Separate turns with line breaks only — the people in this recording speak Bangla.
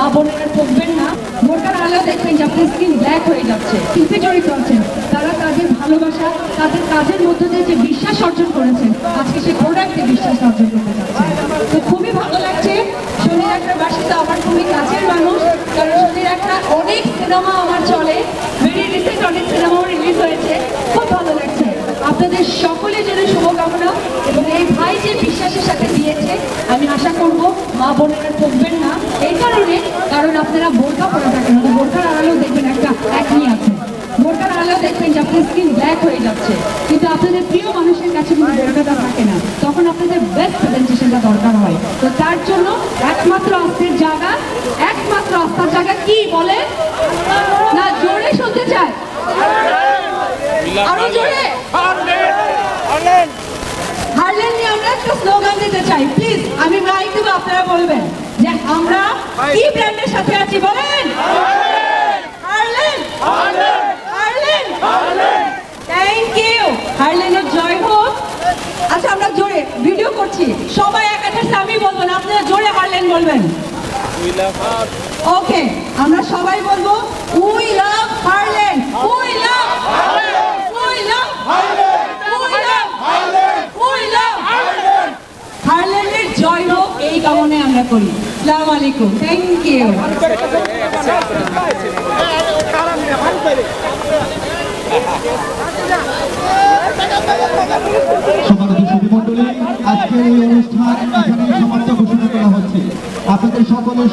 মা বোনেরা ঠকবেন না। ভোটার আলো দেখবেন যে আপনার স্কিন ব্ল্যাক হয়ে যাচ্ছে। শিল্পে জড়িত আছেন তারা তাদের ভালোবাসা, তাদের কাজের মধ্যে দিয়ে যে বিশ্বাস অর্জন করেছেন, আজকে সেই প্রোডাক্টে বিশ্বাস অর্জন করতে যাচ্ছে তো খুবই ভালো লাগছে। শনির একটা বাসিন্দা আমার খুবই কাছের মানুষ, কারণ শনির একটা অনেক সিনেমা আমার চলে। ভেরি রিসেন্ট অনেক সিনেমাও রিলিজ হয়েছে। খুব ভালো লাগছে। আপনাদের সকলের জন্য শুভকামনা এবং এই ভাই যে বিশ্বাসের সাথে দিয়েছে, আমি আশা করব মা বোনেরা কারণে, কারণ আপনারা বোরকা পরে থাকেন বোরকার আড়ালেও দেখবেন একটা একনি আছে। বোরকার আড়ালেও দেখবেন যে আপনার স্কিন ব্ল্যাক হয়ে যাচ্ছে। কিন্তু আপনাদের প্রিয় মানুষের কাছে কিন্তু বোরকাটা থাকে না। তখন আপনাদের বেস্ট প্রেজেন্টেশনটা দরকার হয়। তো তার জন্য একমাত্র আস্থার জায়গা, একমাত্র আস্থার জায়গা কি বলে? না, জোরে শুনতে চায় আরও জোরে। হারলেন নিয়ে আমরা একটা স্লোগান দিতে চাই। প্লিজ আমি মাইক দেবো, আপনারা বলবেন। কি ব্র্যান্ডের সাথে আছি বলেন? হারলেন। হারলেন? থ্যাংক ইউ হারলেনের জয় হোক। আচ্ছা আমরা জোরে ভিডিও করছি। সবাই এক একটা আমি বলব না। আপনারা জোরে হারলেন বলবেন। ওকে আমরা সবাই বলব we love Harland we love we love we love we love হারল্যান্ডের জয় হোক এই কামনায় আমরা করি। সালাম আলাইকুম। থ্যাংক ইউ
আজকের এই অনুষ্ঠান এখানে সমাপ্ত ঘোষণা করা হচ্ছে। আপনাদের সকলের